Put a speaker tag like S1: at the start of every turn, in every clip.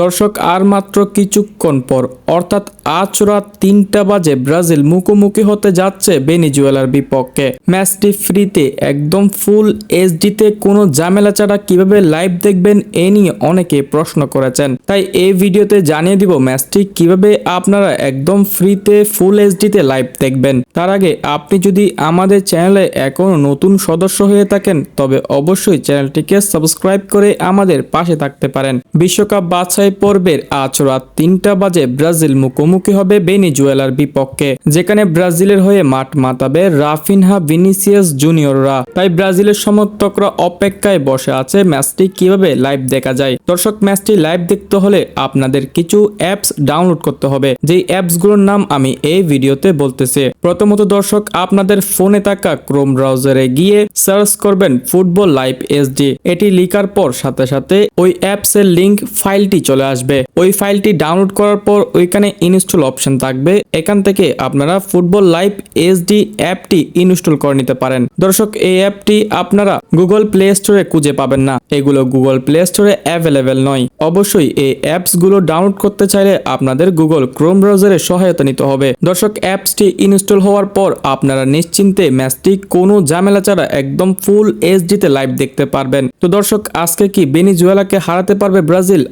S1: দর্শক, আর মাত্র কিছুক্ষণ পর, অর্থাৎ আজ রাত তিনটা বাজে ব্রাজিল মুখোমুখি হতে যাচ্ছে বেনিজুয়েলার বিপক্ষে। ম্যাচটি ফ্রিতে, একদম ফুল এইচডিতে কোনো ঝামেলা ছাড়া কীভাবে লাইভ দেখবেন এ নিয়ে অনেকে প্রশ্ন করেছেন। তাই এই ভিডিওতে জানিয়ে দিব ম্যাচটি কীভাবে আপনারা একদম ফ্রিতে, ফুল এইচডিতে লাইভ দেখবেন। তার আগে আপনি যদি আমাদের চ্যানেলে এখনও নতুন সদস্য হয়ে থাকেন, তবে অবশ্যই চ্যানেলটিকে সাবস্ক্রাইব করে আমাদের পাশে থাকতে পারেন। বিশ্বকাপ বাছাই পর্বের আজ রাত তিনটা বাজে ব্রাজিল মুখোমুখি হবে বেনিজুয়েলার বিপক্ষে, যেখানে ব্রাজিলের হয়ে মাঠ মাতাবে রাফিনহা ভিনিসিয়াস জুনিয়ররা। তাই ব্রাজিলের সমর্থকরা অপেক্ষায় বসে আছে ম্যাচটি কীভাবে লাইভ দেখা যায়। দর্শক, ম্যাচটি লাইভ দেখতে হলে আপনাদের কিছু অ্যাপস ডাউনলোড করতে হবে, যেই অ্যাপসগুলোর নাম আমি এই ভিডিওতে বলতেছি। প্রথমত দর্শক, আপনাদের ফোনে থাকা ক্রোম ব্রাউজারে গিয়ে সার্চ করবেন ফুটবল লাইভ এসডি। এটি লিখার পর সাথে সাথে ওই অ্যাপস এর লিংক ফাইলটি চলে আসবে। ওই ফাইলটি ডাউনলোড করার পর ওইখানে ইনস্টল অপশন থাকবে। এখান থেকে আপনারা ফুটবল লাইভ এসডি অ্যাপটি ইনস্টল করে নিতে পারেন। দর্শক, এই অ্যাপটি আপনারা গুগল প্লে স্টোরে খুঁজে পাবেন না। এগুলো গুগল প্লে স্টোরে অ্যাভেলেবেল নয়। অবশ্যই এই অ্যাপসগুলো ডাউনলোড করতে চাইলে আপনাদের গুগল ক্রোম ব্রাউজারে সহায়তা নিতে হবে। দর্শক, অ্যাপসটি ইনস্টল হওয়ার পর আপনারা নিশ্চিন্তে ম্যাচটি কোনো ঝামেলা ছাড়া একদম ফুল এইচডিতে লাইভ দেখতে পারবেন। তো দর্শক, আজকে কি বেনিজুয়েলাকে হারাতে পারবে ব্রাজিল?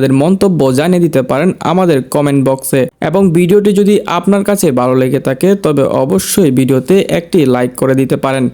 S1: আপনাদের মন্তব্য জানিয়ে দিতে পারেন আমাদের কমেন্ট বক্সে এবং ভিডিওটি যদি আপনার কাছে ভালো লেগে থাকে, তবে অবশ্যই ভিডিওতে একটি লাইক করে দিতে পারেন।